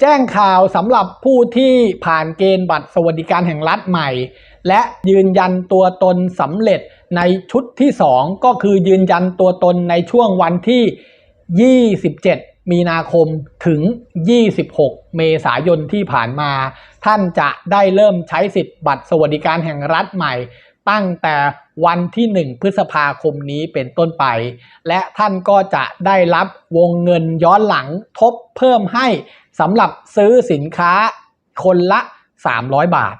แจ้งข่าวสำหรับผู้ที่ผ่านเกณฑ์บัตรสวัสดิการแห่งรัฐใหม่ และยืนยันตัวตนสำเร็จในชุดที่ 2 ก็คือยืนยันตัวตนในช่วงวันที่ 27 มีนาคมถึง 26 เมษายนที่ผ่านมา ท่านจะได้เริ่มใช้สิทธิ์บัตรสวัสดิการแห่งรัฐใหม่ ตั้งแต่วันที่ 1 พฤษภาคมนี้เป็นต้นไป และท่านก็จะได้รับวงเงินย้อนหลังทบเพิ่มให้สำหรับซื้อสินค้าคนละ 300 บาท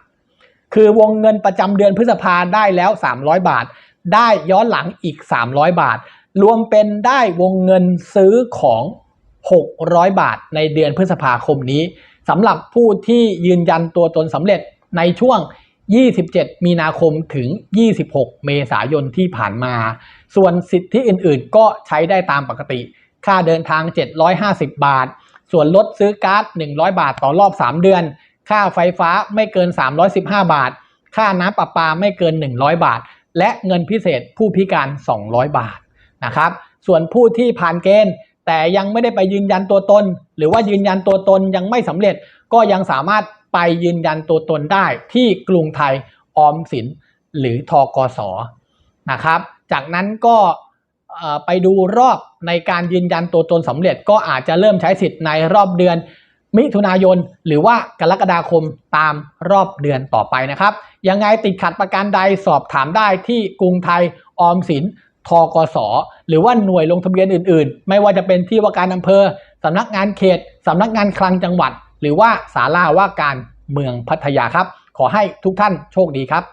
คือวงเงินประจำเดือนพฤษภาได้แล้ว 300 บาท ได้ย้อนหลังอีก 300 บาท รวมเป็นได้วงเงินซื้อของ 600 บาทในเดือนพฤษภาคมนี้สำหรับผู้ที่ยืนยันตัวตนสำเร็จในช่วง 27 มีนาคมถึง 26 เมษายนที่ผ่านมา ส่วนสิทธิอื่นๆ ก็ใช้ได้ตามปกติ ค่าเดินทาง 750 บาท ส่วนลดซื้อการ์ด 100 บาทต่อรอบ 3 เดือน ค่าไฟฟ้าไม่เกิน 315 บาท ค่าน้ำประปาไม่เกิน 100 บาท และเงินพิเศษผู้พิการ 200 บาทนะครับ ส่วนผู้ที่ผ่านเกณฑ์แต่ยังไม่ได้ไปยืนยันตัวตน หรือว่ายืนยันตัวตนยังไม่สำเร็จก็ยังสามารถ ไปยืนยันตัวตนได้ที่กรุงไทยออมสินหรือทกสนะครับ จากนั้นก็ไปดูรอบในการยืนยันตัวตนสำเร็จ ก็อาจจะเริ่มใช้สิทธิ์ในรอบเดือนมิถุนายน หรือว่ากรกฎาคมตามรอบเดือนต่อไปนะครับ ยังไงติดขัดประการใดสอบถามได้ที่กรุงไทยออมสินทกส หรือว่าหน่วยลงทะเบียนอื่น ๆ ไม่ว่าจะเป็นที่ว่าการอำเภอสำนักงานเขตสำนักงานคลังจังหวัด หรือว่าศาลาว่าการเมืองพัทยาครับ ขอให้ทุกท่านโชคดีครับ